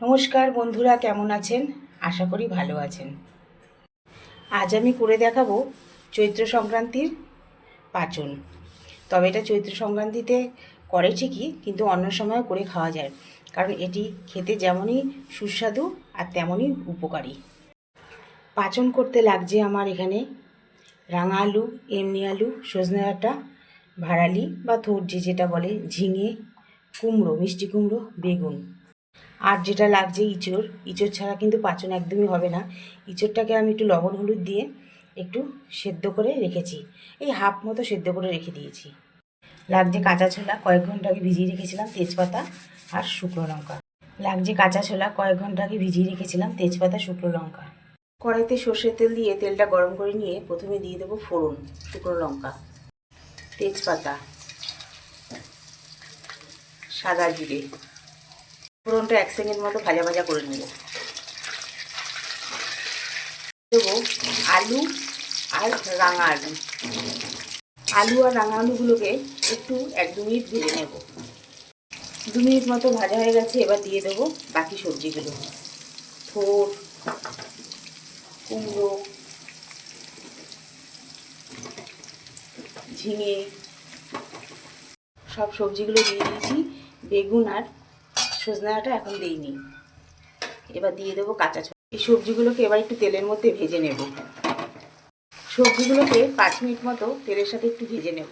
নমস্কার বন্ধুরা, কেমন আছেন? আশা করি ভালো আছেন। আজ আমি করে দেখাবো চৈত্র সংক্রান্তির পাচন। তবে এটা চৈত্র সংক্রান্তিতে করে ঠিকই, কিন্তু অন্য সময় করে খাওয়া যায়। কারণ এটি খেতে যেমনই সুস্বাদু আর তেমনই উপকারী। পাচন করতে লাগছে আমার এখানে রাঙা আলু, এমনি আলু, সজনে ডাঁটা ভাড়ালি বা থোর যে যেটা বলে, ঝিঙে কুমড়ো, মিষ্টি কুমড়ো, বেগুন। আর যেটা লাগছে ইঁচড় ইঁচড় ছাড়া কিন্তু পাচন একদমই হবে না। ইঁচড়টাকে আমি একটু লবণ হলুদ দিয়ে একটু সেদ্ধ করে রেখেছি। এই হাফ মতো সেদ্ধ করে রেখে দিয়েছি। লাগছে কাঁচা ছোলা, কয়েক ঘণ্টা আগে ভিজিয়ে রেখেছিলাম তেজপাতা আর শুকনো লঙ্কা। লাগছে কাঁচা ছোলা, কয়েক ঘণ্টা আগে ভিজিয়ে রেখেছিলাম তেজপাতা, শুকনো লঙ্কা। কড়াইতে সর্ষের তেল দিয়ে তেলটা গরম করে নিয়ে প্রথমে দিয়ে দেবো ফোড়ন, শুকনো লঙ্কা, তেজপাতা, সাদা জিরে। ফোড়নটা এক সেকেন্ড মতো ভাজা ভাজা করে নেব। দেবো আলু আর রাঙা আলু। আলু আর রাঙা আলুগুলোকে একটু এক দু মিনিট ভেজে নেব। দু মিনিট মতো ভাজা হয়ে গেছে, এবার দিয়ে দেবো বাকি সবজিগুলো। থোর, কুমড়ো, ঝিঙে, সব সবজিগুলো দিয়ে দিয়েছি, বেগুন আর সজনে ডাঁটা এখন দিইনি। এবার দিয়ে দেবো কাঁচা এই সবজিগুলোকে এবার একটু তেলের মধ্যে ভেজে নেব। সবজিগুলোকে পাঁচ মিনিট মতো তেলের সাথে একটু ভেজে নেব।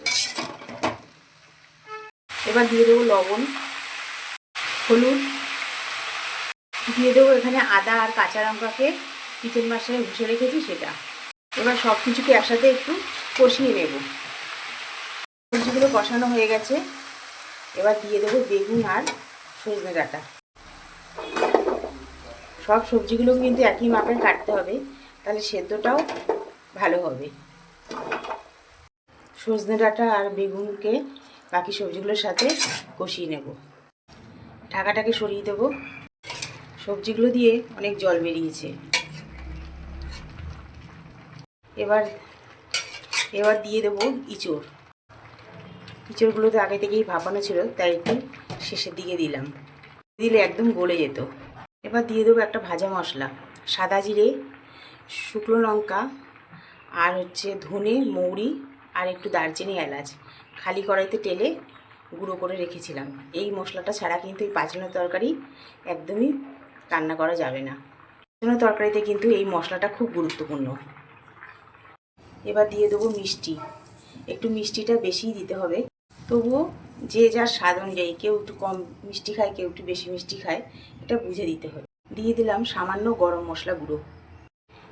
এবার দিয়ে দেবো লবণ, হলুদ। দিয়ে দেবো এখানে আদা আর কাঁচা লঙ্কাকে কিচেন মাসায় ঘুষে রেখেছি সেটা। এবার সব কিছুকে একসাথে একটু কষিয়ে নেব। সবজিগুলো কষানো হয়ে গেছে। এবার দিয়ে দেবো বেগুন আর সজনে ডাঁটা। সব সবজিগুলো কিন্তু একই মাপের কাটতে হবে, তাহলে সেদ্ধটাও ভালো হবে। সজনে ডাঁটা আর বেগুনকে বাকি সবজিগুলোর সাথে কষিয়ে নেব। ঢাকাটাকে সরিয়ে দেব। সবজিগুলো দিয়ে অনেক জল বেরিয়েছে। এবার এবার দিয়ে দেবো ইঁচড়। ইঁচড়গুলো তো আগে থেকেই ভাপানো ছিল, তাই একটু শেষের দিকে দিলাম। দিলে একদম গলে যেত। এবার দিয়ে দেবো একটা ভাজা মশলা। সাদা জিরে, শুকনো লঙ্কা, আর হচ্ছে ধনে, মৌরি, আর একটু দারচিনি এলাচ। খালি কড়াইতে টেলে গুঁড়ো করে রেখেছিলাম। এই মশলাটা ছাড়া কিন্তু এই পাঁচনের তরকারি একদমই রান্না করা যাবে না। পাঁচনের তরকারিতে কিন্তু এই মশলাটা খুব গুরুত্বপূর্ণ। এবার দিয়ে দেবো মিষ্টি। একটু মিষ্টিটা বেশিই দিতে হবে। তবুও যে যার স্বাদ অনুযায়ী কেউ একটু কম মিষ্টি খায়, কেউ একটু বেশি মিষ্টি খায়, এটা বুঝে দিতে হবে। দিয়ে দিলাম সামান্য গরম মশলা গুঁড়ো।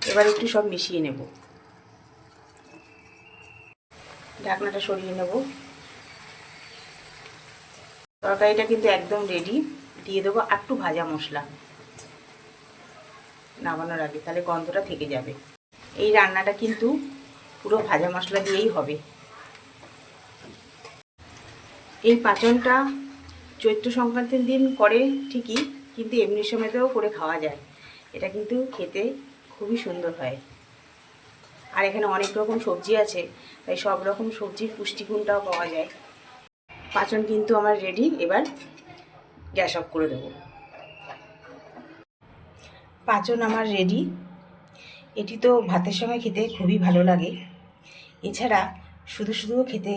এবার একটু সব মিশিয়ে নেব। ঢাকনাটা সরিয়ে নেব। তরকারিটা কিন্তু একদম রেডি দিয়ে দেবো একটু ভাজা মশলা। নামানোর আগে, তাহলে গন্ধটা থেকে যাবে। এই রান্নাটা কিন্তু পুরো ভাজা মশলা দিয়েই হবে। এই পাচনটা চৈত্র সংক্রান্তির দিন করে ঠিকই, কিন্তু এমনি সময়তেও করে খাওয়া যায়। এটা কিন্তু খেতে খুবই সুন্দর হয়। আর এখানে অনেক রকম সবজি আছে, তাই সব রকম সবজির পুষ্টিগুণটাও পাওয়া যায়। পাচন কিন্তু আমার রেডি এবার গ্যাস অফ করে দেবো। পাচন আমার রেডি এটি তো ভাতের সঙ্গে খেতে খুবই ভালো লাগে। এছাড়া শুধু শুধুও খেতে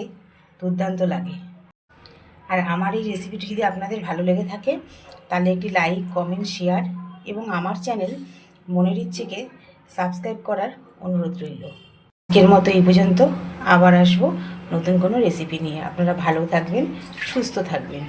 দুর্দান্ত লাগে। আর আমার এই রেসিপিটি যদি আপনাদের ভালো লেগে থাকে, তাহলে একটি লাইক কমেন্ট শেয়ার এবং আমার চ্যানেল মনের ইচ্ছেকে সাবস্ক্রাইব করার অনুরোধ রইল। আজকের মতো এই পর্যন্ত আবার আসব নতুন কোনো রেসিপি নিয়ে। আপনারা ভালো থাকবেন, সুস্থ থাকবেন।